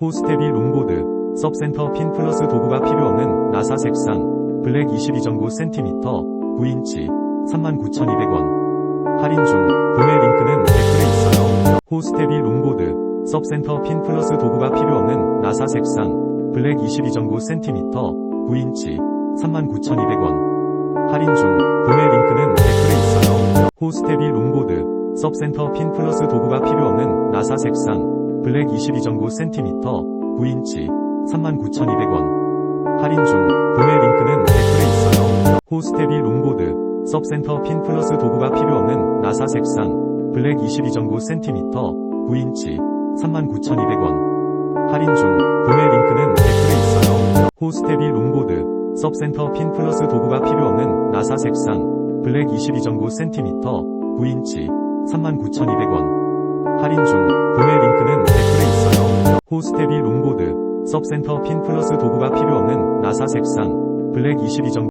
호스테비 롱보드, 섭센터 핀 플러스 도구가 필요 없는 나사 색상, 블랙 22.9cm, 9인치, 39,200원. 할인 중, 구매 링크는 댓글에 있어요. 호스테비 롱보드, 섭센터 핀 플러스 도구가 필요 없는 나사 색상, 블랙 22.9cm, 9인치, 39,200원. 할인 중, 구매 링크는 댓글에 있어요. 호스테비 롱보드, 섭센터 핀 플러스 도구가 필요 없는 나사 색상, 블랙 22.9cm, 9인치, 39,200원. 할인 중, 구매 링크는 댓글에 있어요. 호스테비 롱보드, 섭센터 핀 플러스 도구가 필요 없는 나사 색상, 블랙 22.9cm, 9인치, 39,200원. 할인 중, 구매 링크는 댓글에 있어요. 호스테비 롱보드, 섭센터 핀 플러스 도구가 필요 없는 나사 색상, 블랙 22.9cm, 9인치, 39,200원. 할인 중, 구매 있어요. 호스테비 롱보드, 섭센터 핀 플러스 도구가 필요 없는 나사 색상, 블랙 22.9